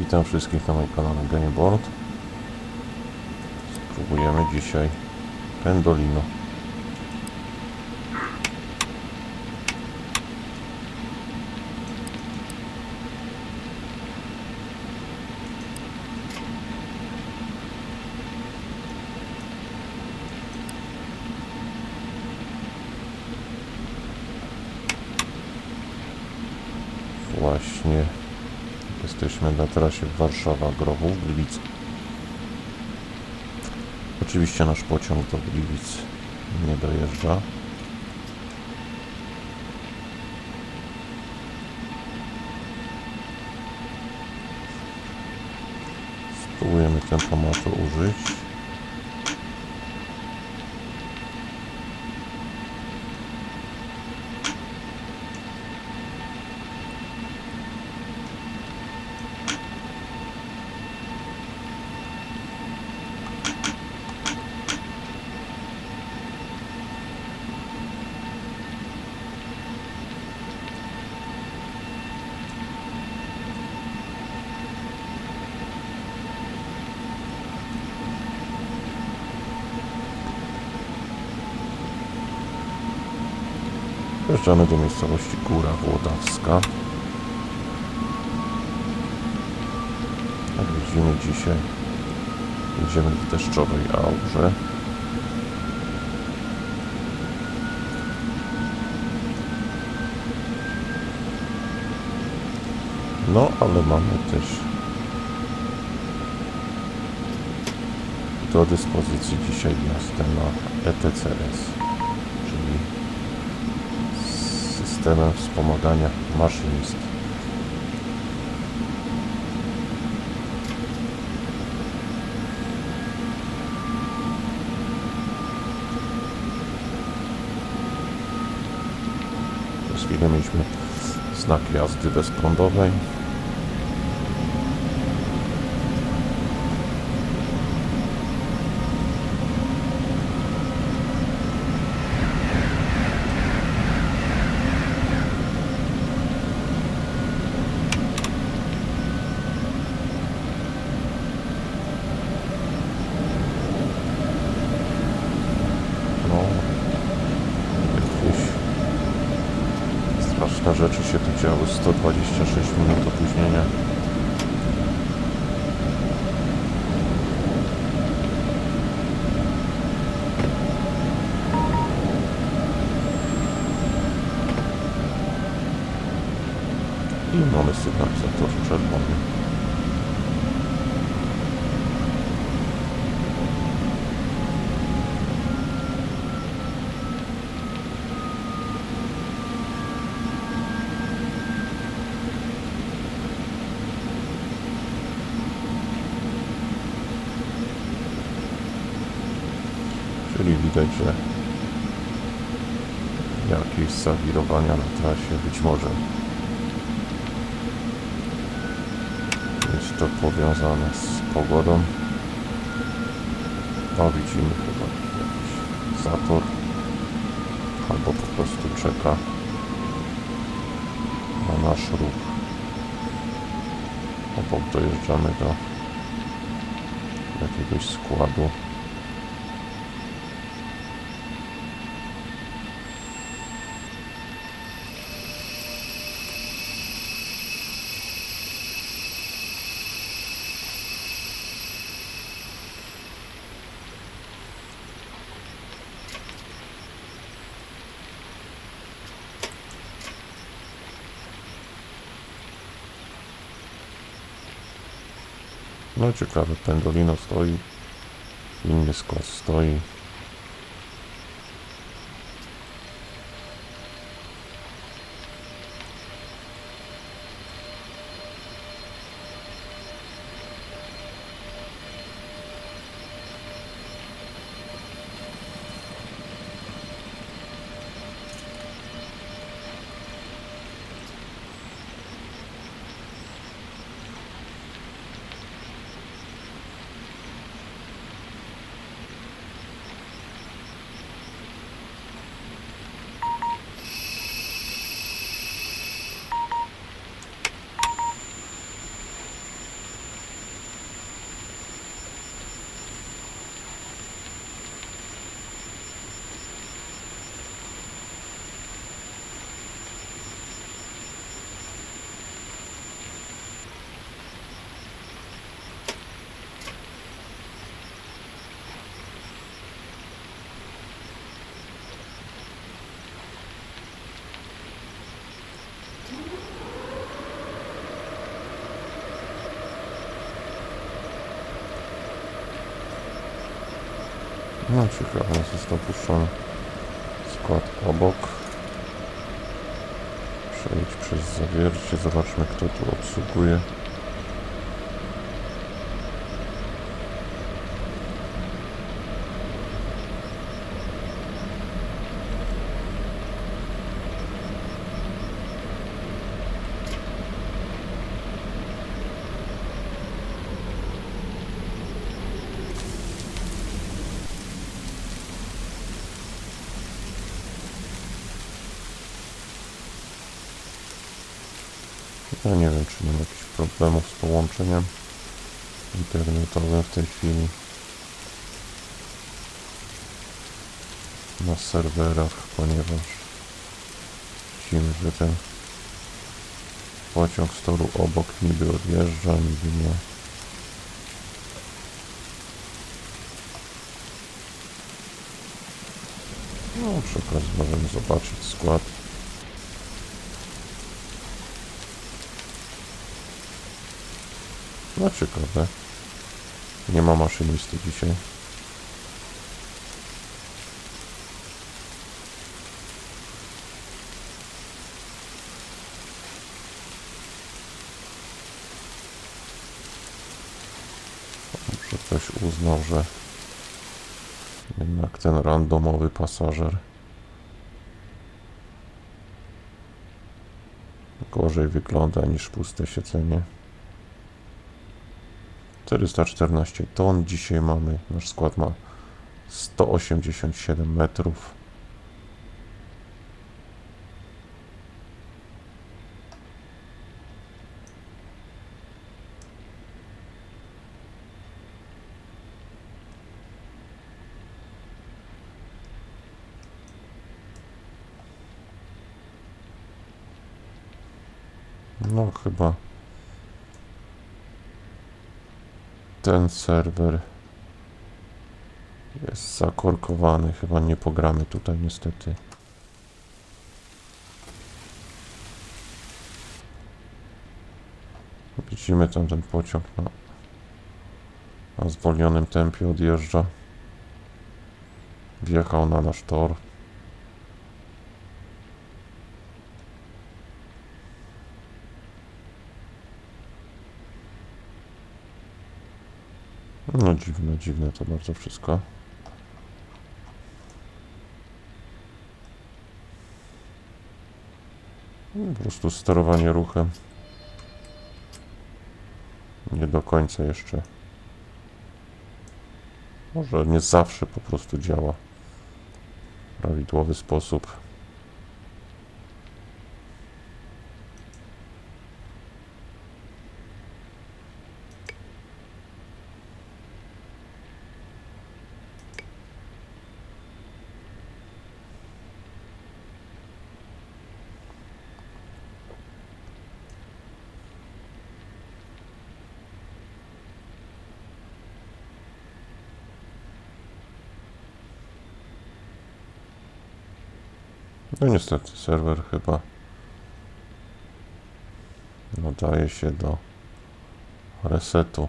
Witam wszystkich na moim kanale Gameboard. Spróbujemy dzisiaj Pendolino. Właśnie Jesteśmy na trasie Warszawa-Grochów, Gliwice. Oczywiście nasz pociąg do Gliwic nie dojeżdża. Spróbujemy tempomatu użyć. Wjeżdżamy do miejscowości Góra Włodawska. Jak widzimy dzisiaj jedziemy w deszczowej aurze. No, ale mamy też do dyspozycji dzisiaj jazdę na ETCS, czyli systemem wspomagania maszynist. Przez chwilę mieliśmy znak jazdy bezprądowej. No, jakieś straszne rzeczy się tu działy. 126 minut opóźnienia. I mamy sygnalizator czerwony. Czyli widać, że jakieś zawirowania na trasie być może jest to powiązane z pogodą. No widzimy chyba jakiś zator albo po prostu czeka na nasz ruch. Obok dojeżdżamy do jakiegoś składu. No ciekawe, Pendolino stoi, inny skład stoi. No ciekawe, został puszczony skład obok. Przejdź przez zawiercie, zobaczmy kto tu obsługuje. Ja nie wiem, czy mam jakichś problemów z połączeniem internetowym w tej chwili. Na serwerach, ponieważ widzimy, że ten pociąg z toru obok niby odjeżdża, niby nie. No, przy okazji możemy zobaczyć skład. No ciekawe. Nie ma maszynisty dzisiaj. Może ktoś uznał, że jednak ten randomowy pasażer gorzej wygląda niż puste siedzenie. 414 ton dzisiaj mamy. Nasz skład ma 187 metrów. No chyba ten serwer jest zakorkowany. Chyba nie pogramy tutaj niestety. Widzimy tam ten pociąg na, na zwolnionym tempie odjeżdża. Wjechał na nasz tor. No dziwne, dziwne to bardzo wszystko. No, Po prostu sterowanie ruchem nie do końca jeszcze. Może nie zawsze po prostu działa w prawidłowy sposób. No niestety, serwer chyba nadaje się do resetu.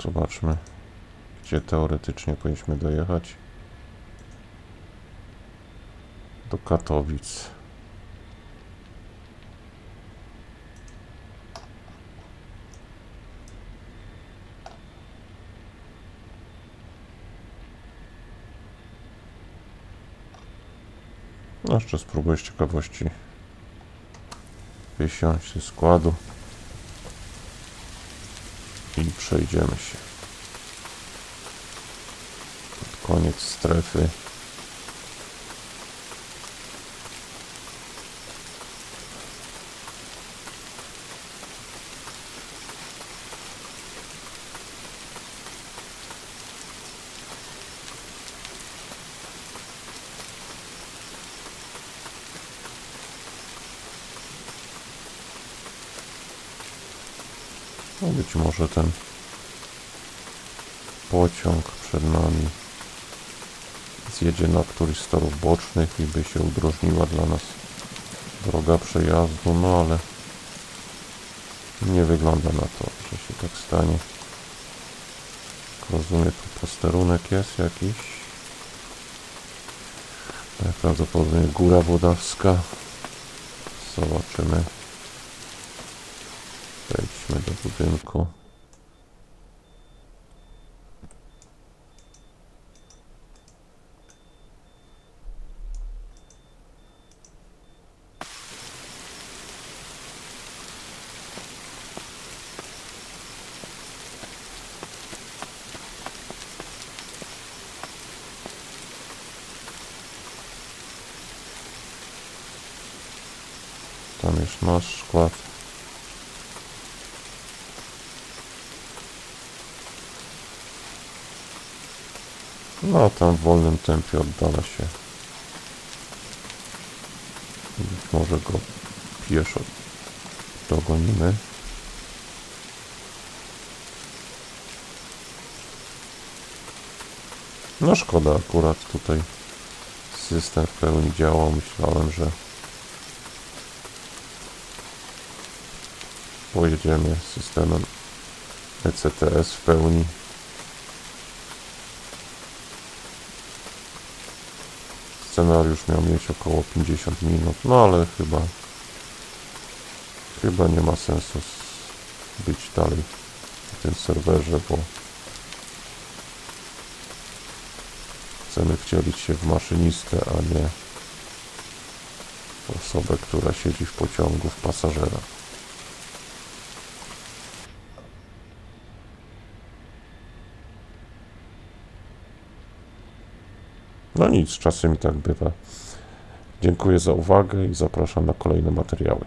Zobaczmy, gdzie teoretycznie powinniśmy dojechać. Do Katowic. Jeszcze spróbuję z ciekawości wysiąść ze składu i przejdziemy się. Pod koniec strefy. No być może ten pociąg przed nami zjedzie na któryś z torów bocznych i by się udrożniła dla nas droga przejazdu, no ale nie wygląda na to, że się tak stanie. Rozumiem, tu posterunek jest jakiś. Najprawdopodobniej Góra Wodawska. Zobaczymy. Wejdźmy do budynku. Tam jest nasz skład. No, tam w wolnym tempie oddala się. Być może go pieszo dogonimy. No szkoda, akurat tutaj system w pełni działał. Myślałem, że pojedziemy systemem ECTS w pełni. Scenariusz miał mieć około 50 minut, no ale chyba chyba nie ma sensu być dalej na tym serwerze, bo chcemy wcielić się w maszynistę, a nie osobę, która siedzi w pociągu w pasażera. No nic, czasem i tak bywa. Dziękuję za uwagę i zapraszam na kolejne materiały.